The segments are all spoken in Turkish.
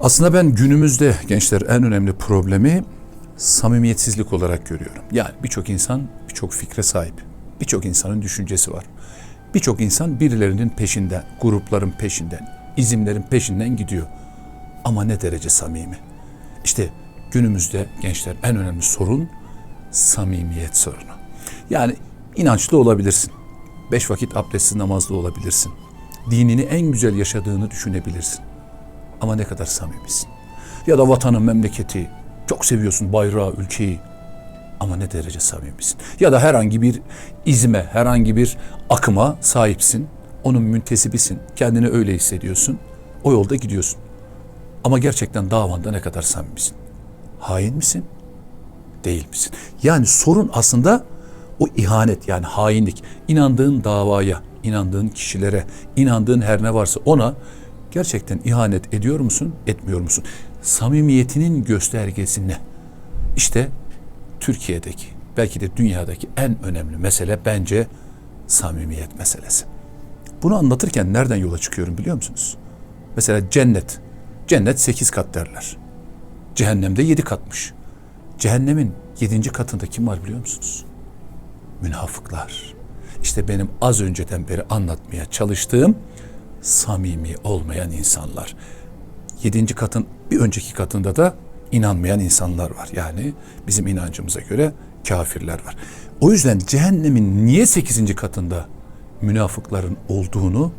Aslında ben günümüzde gençler en önemli problemi samimiyetsizlik olarak görüyorum. Yani birçok insan birçok fikre sahip. Birçok insanın düşüncesi var. Birçok insan birilerinin peşinden, grupların peşinden, izimlerin peşinden gidiyor. Ama ne derece samimi? İşte günümüzde gençler en önemli sorun samimiyet sorunu. Yani inançlı olabilirsin. Beş vakit abdestsiz namazlı olabilirsin. Dinini en güzel yaşadığını düşünebilirsin. Ama ne kadar samimisin. Ya da vatanın, memleketi, çok seviyorsun bayrağı, ülkeyi. Ama ne derece samimisin. Ya da herhangi bir izme, herhangi bir akıma sahipsin. Onun müntesibisin. Kendini öyle hissediyorsun. O yolda gidiyorsun. Ama gerçekten davanda ne kadar samimisin. Hain misin? Değil misin? Yani sorun aslında o ihanet yani hainlik. İnandığın davaya, inandığın kişilere, inandığın her ne varsa ona gerçekten ihanet ediyor musun, etmiyor musun? Samimiyetinin göstergesi ne? İşte Türkiye'deki, belki de dünyadaki en önemli mesele bence samimiyet meselesi. Bunu anlatırken nereden yola çıkıyorum biliyor musunuz? Mesela cennet. Cennet sekiz kat derler. Cehennemde yedi katmış. Cehennemin yedinci katında kim var biliyor musunuz? Münafıklar. İşte benim az önceden beri anlatmaya çalıştığım samimi olmayan insanlar. Yedinci katın bir önceki katında da inanmayan insanlar var. Yani bizim inancımıza göre kafirler var. O yüzden cehennemin niye sekizinci katında münafıkların olduğunu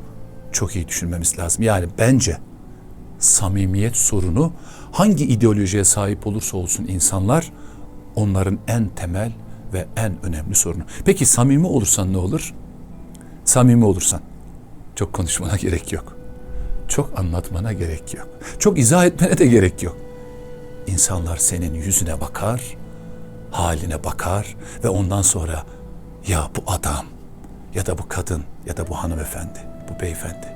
çok iyi düşünmemiz lazım. Yani bence samimiyet sorunu hangi ideolojiye sahip olursa olsun insanlar onların en temel ve en önemli sorunu. Peki samimi olursan ne olur? Samimi olursan çok konuşmana gerek yok. Çok anlatmana gerek yok. Çok izah etmene de gerek yok. İnsanlar senin yüzüne bakar, haline bakar ve ondan sonra ya bu adam ya da bu kadın ya da bu hanımefendi, bu beyefendi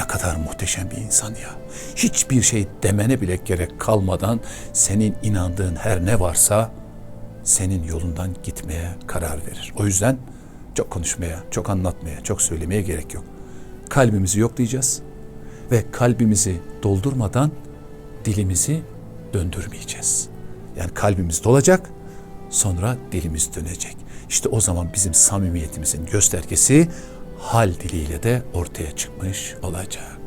ne kadar muhteşem bir insan ya. Hiçbir şey demene bile gerek kalmadan senin inandığın her ne varsa senin yolundan gitmeye karar verir. O yüzden çok konuşmaya, çok anlatmaya, çok söylemeye gerek yok. Kalbimizi yoklayacağız ve kalbimizi doldurmadan dilimizi döndürmeyeceğiz. Yani kalbimiz dolacak, sonra dilimiz dönecek. İşte o zaman bizim samimiyetimizin göstergesi hal diliyle de ortaya çıkmış olacak.